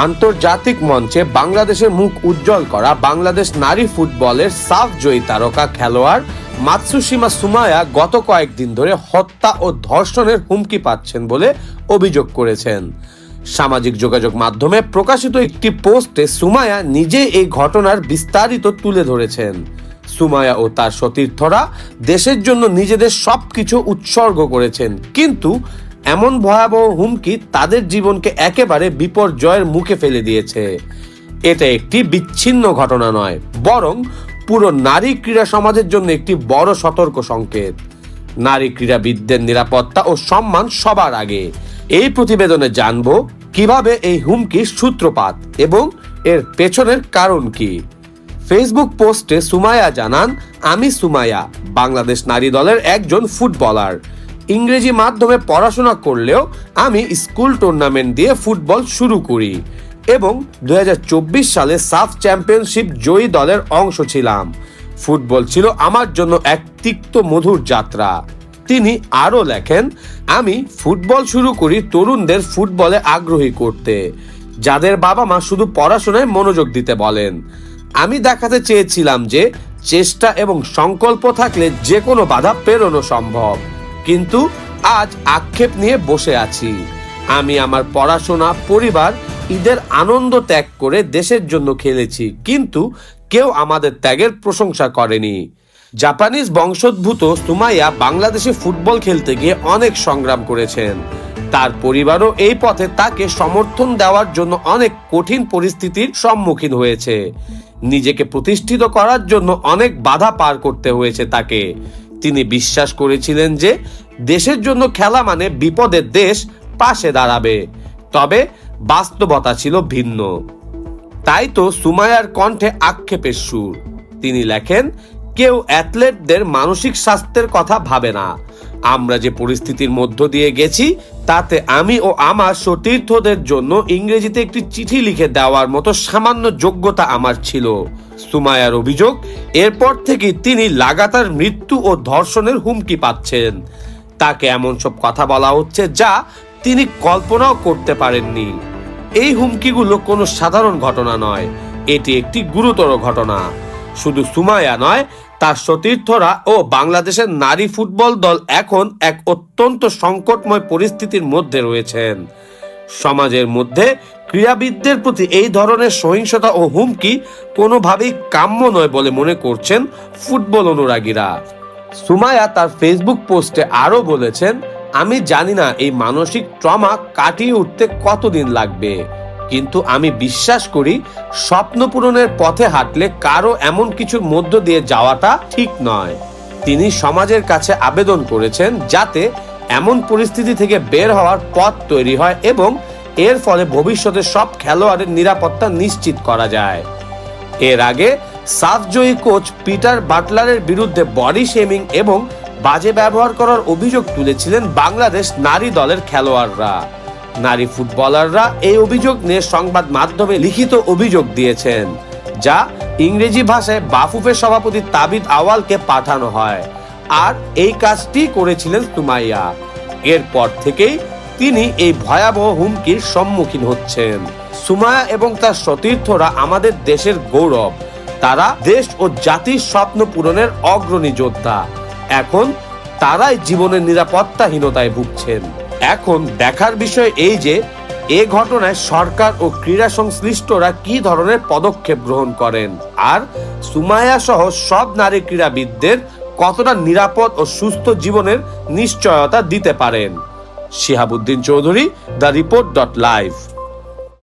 আন্তর্জাতিক মঞ্চে বাংলাদেশের মুখ উজ্জ্বল করা বাংলাদেশ নারী ফুটবলের সাফ জয়ী তারকা খেলোয়াড় মাতসুসীমা সুমায়া গত কয়েকদিন ধরে হত্যা ও ধর্ষণের হুমকি পাচ্ছেন বলে অভিযোগ করেছেন। সামাজিক যোগাযোগ মাধ্যমে প্রকাশিত একটি পোস্টে সুমায়া নিজে এই ঘটনার বিস্তারিত তুলে ধরেছেন। সুমায়া ও তার সতীর্থরা দেশের জন্য নিজেদের সবকিছু উৎসর্গ করেছেন, কিন্তু এমন ভয়াবহ হুমকি তাদের জীবনকে একেবারে বিপর্যয়ের মুখে ফেলে দিয়েছে। এটা একটি বিচ্ছিন্ন ঘটনা নয়, বরং পুরো নারী ক্রীড়া সমাজের জন্য একটি বড় সতর্ক সংকেত। নারী ক্রীড়াবিদদের নিরাপত্তা ও সম্মান সবার আগে। এই প্রতিবেদনে জানব কীভাবে এই হুমকির সূত্রপাত এবং এর পেছনের কারণ কি। ফেসবুক পোস্টে সুমায়া জানান, আমি সুমায়া, বাংলাদেশ নারী দলের একজন ফুটবলার। ইংরেজি মাধ্যমে পড়াশোনা করলেও আমি স্কুল টুর্নামেন্ট দিয়ে ফুটবল শুরু করি এবং দু হাজার চব্বিশ সালে সাফ চ্যাম্পিয়নশিপ জয়ী দলের অংশ ছিলাম। ফুটবল ছিল আমার জন্য এক তিক্ত মধুর যাত্রা। তিনি আরও লেখেন, আমি ফুটবল শুরু করি তরুণদের ফুটবলে আগ্রহী করতে। যাদের বাবা মা শুধু পড়াশোনায় মনোযোগ দিতে বলেন। আমি দেখাতে চেয়েছিলাম যে চেষ্টা এবং সংকল্প থাকলে যে কোনো বাধা পেরোনো সম্ভব। কিন্তু আজ আক্ষেপ নিয়ে বসে আছি। আমি আমার পড়াশোনা, পরিবার, ঈদের আনন্দ ত্যাগ করে দেশের জন্য খেলেছি, কিন্তু কেউ আমাদের ত্যাগের প্রশংসা করেনি। জাপানিজ বংশোদ্ভূত সুমাইয়া বাংলাদেশে ফুটবল খেলতে গিয়ে অনেক সংগ্রাম করেছেন। তার পরিবারও এই পথে তাকে সমর্থন দেওয়ার জন্য অনেক কঠিন পরিস্থিতির সম্মুখীন হয়েছে। নিজেকে প্রতিষ্ঠিত করার জন্য অনেক বাধা পার করতে হয়েছে তাকে। তিনি বিশ্বাস করেছিলেন যে দেশের জন্য খেলা মানে বিপদের দেশ পাশে দাঁড়াবে। তবে বাস্তবতা ছিল ভিন্ন। তাই তো সুমায়ার কণ্ঠে আক্ষেপের সুর। তিনি লেখেন কেউ অ্যাথলেটদের মানসিক স্বাস্থ্যের কথা ভাবে না। আমরা যে পরিস্থিতির মধ্য দিয়ে গেছি, তাতে আমি ও আমার সতীর্থদের জন্য ইংরেজিতে একটি চিঠি লিখে দেওয়ার মতো সামান্য যোগ্যতা আমার ছিল। সুমায়ার অভিযোগ, এরপর থেকে তিনি লাগাতার মৃত্যু ও ধর্ষণের হুমকি পাচ্ছেন। তাকে এমন সব কথা বলা হচ্ছে যা তিনি কল্পনাও করতে পারেননি। এই হুমকিগুলো কোনো সাধারণ ঘটনা নয়, এটি একটি গুরুতর ঘটনা। শুধু সুমায়া নয়, তার সতীর্থরা ও বাংলাদেশের নারী ফুটবল দল এখন এক অত্যন্ত সংকটময় পরিস্থিতির মধ্যে রয়েছেন। সমাজের মধ্যে ক্রীড়াবিদদের প্রতি এই ধরনের সহিংসতা ও হুমকি কোনোভাবেই কাম্য নয় বলে মনে করছেন ফুটবল অনুরাগীরা। সুমায়া তার ফেসবুক পোস্টে আরও বলেছেন, আমি জানি না এই মানসিক ট্রমা কাটিয়ে উঠতে কতদিন লাগবে। কিন্তু আমি বিশ্বাস করি স্বপ্ন পূরণের পথে হাঁটলে কারও এমন কিছুর মধ্য দিয়ে যাওয়াটা ঠিক নয়। তিনি সমাজের কাছে আবেদন করেছেন যাতে এমন পরিস্থিতি থেকে বের হওয়ার পথ তৈরি হয় এবং এর ফলে ভবিষ্যতে সব খেলোয়াড়ের নিরাপত্তা নিশ্চিত করা যায়। এর আগে সাফজয়ী কোচ পিটার বাটলারের বিরুদ্ধে বডি শেমিং এবং বাজে ব্যবহার করার অভিযোগ তুলেছিলেন বাংলাদেশ নারী দলের খেলোয়াড়রা। নারী ফুটবলাররা এই অভিযোগ নিয়ে সংবাদ মাধ্যমে লিখিত অভিযোগ দিয়েছেন, যা ইংরেজি ভাষায় বাফুফের সভাপতি তাবিদ আওয়ালকে পাঠানো হয়। আর এই কাজটি করেছিলেন সুমাইয়া। এরপর থেকেই তিনি এই ভয়াবহ হুমকির সম্মুখীন হচ্ছেন। সুমায়া এবং তার সতীর্থরা আমাদের দেশের গৌরব। তারা দেশ ও জাতির স্বপ্ন পূরণের অগ্রণী যোদ্ধা। এখন তারাই জীবনের নিরাপত্তাহীনতায় ভুগছেন। এখন দেখার বিষয় এই যে, এ ঘটনায় সরকার ও ক্রীড়া সংশ্লিষ্টরা কি ধরনের পদক্ষেপ গ্রহণ করেন? আর সুমায়া সহ সব নারী ক্রীড়াবিদদের কতটা নিরাপদ ও সুস্থ জীবনের নিশ্চয়তা দিতে পারেন? Shihabuddin Chowdhury, the report dot live.